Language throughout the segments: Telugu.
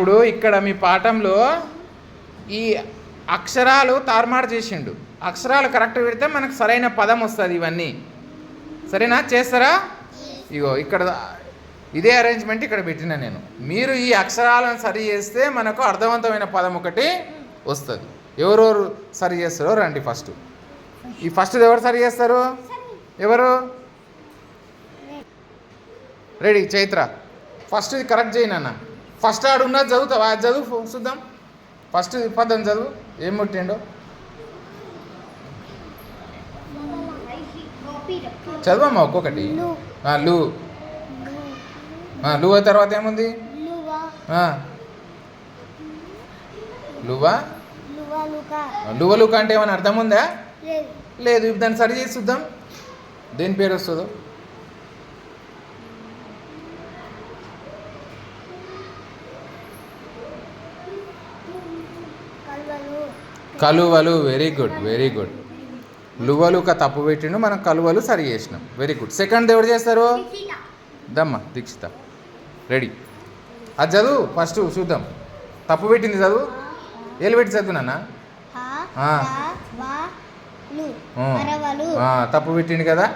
ఇప్పుడు ఇక్కడ మీ పాఠంలో ఈ అక్షరాలు తారుమారు చేసిండు. అక్షరాలు కరెక్ట్ పెడితే మనకు సరైన పదం వస్తుంది ఇవన్నీ. సరేనా? చేస్తారా? ఇగో ఇక్కడ ఇదే అరేంజ్మెంట్ ఇక్కడ పెట్టిన నేను. మీరు ఈ అక్షరాలను సరి చేస్తే మనకు అర్థవంతమైన పదం ఒకటి వస్తుంది. ఎవరెవరు సరి చేస్తారో రండి ఫస్ట్ ఈ ఫస్ట్ ఎవరు సరి చేస్తారు? ఎవరు? రెడీ చైత్ర. ఫస్ట్ ఇది కరెక్ట్ చేయి నాన్న. ఫస్ట్ ఆడు ఉన్నది చదువుతావా? అది చదువు చూద్దాం. ఫస్ట్ పదం చదువు. ఏం ముట్టిండో చదవమ్మా ఒక్కొక్కటి. లు. ఆ, లు. తర్వాత ఏముంది. లువా. లువలుక. అంటే ఏమైనా అర్థం ఉందా? లేదు. ఇప్పుడు దాన్ని సరి చేసి చూద్దాం. దేని పేరు వస్తుందో? కలువలు వెరీ గుడ్ వెరీ గుడ్ లువలుక తప్పు పెట్టిండు మనం కలువలు సరి చేసినాం. వెరీ గుడ్ సెకండ్ ఎవరు చేస్తారు? దమ్మ దీక్షిత. రెడీ అది చదువు ఫస్ట్ చూద్దాం. తప్పు పెట్టింది చదువు? ఏలు పెట్టి చదువు నాన్న? ఆ. ఆ. వరవలు ఆ, తప్పు పెట్టిండు కదా?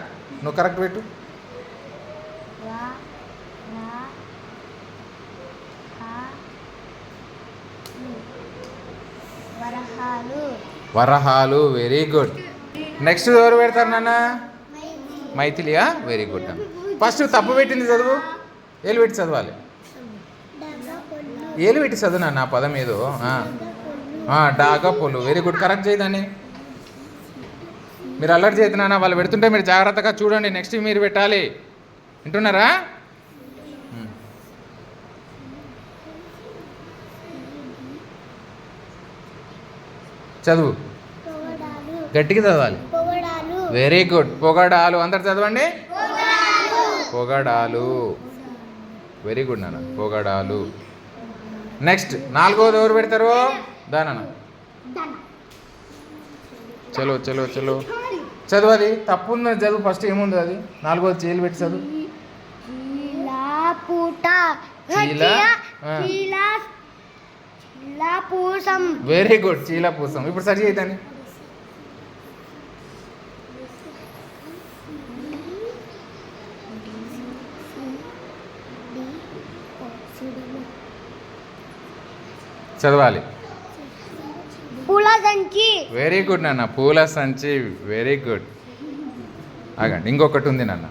నువ్వు కరెక్ట్ పెట్టు. వరహాలు. వెరీ గుడ్ నెక్స్ట్ ఎవరు పెడతారు నాన్న? మైథిలియా? వెరీ గుడ్ అన్న ఫస్ట్ తప్పు పెట్టింది చదువు. ఏలు పెట్టి చదవాలి? ఏలు పెట్టి చదువు నాన్న ఆ పదం ఏదో? డాగా పొలు వెరీ గుడ్ కరెక్ట్ చేయదాన్ని మీరు అల్లరి చేస్తున్నానా వాళ్ళు పెడుతుంటే మీరు జాగ్రత్తగా చూడండి. నెక్స్ట్ మీరు పెట్టాలి. వింటున్నారా? చదువు. గట్టిగా చదవాలి. వెరీ గుడ్ పొగడాలు. అందరు చదవండి. పొగడాలు. వెరీ గుడ్ నాన్న. పొగడాలు. నెక్స్ట్ నాలుగోది ఎవరు పెడతారు? దానన్న చలో చలో చలో. చదువు అది తప్పు ఉన్నది చదువు. ఫస్ట్ ఏముంది అది? నాలుగోది చేలు పెట్టి చదువు చీలా పూట చీల? ఆ. చీలా చీలా పూసం వెరీ గుడ్ చీల పూసం ఇప్పుడు సరి చేయదాన్ని చదవాలి. పూల సంచి. వెరీ గుడ్ నాన్న. పూల సంచి. వెరీ గుడ్ ఆగండి ఇంకొకటి ఉంది నాన్న.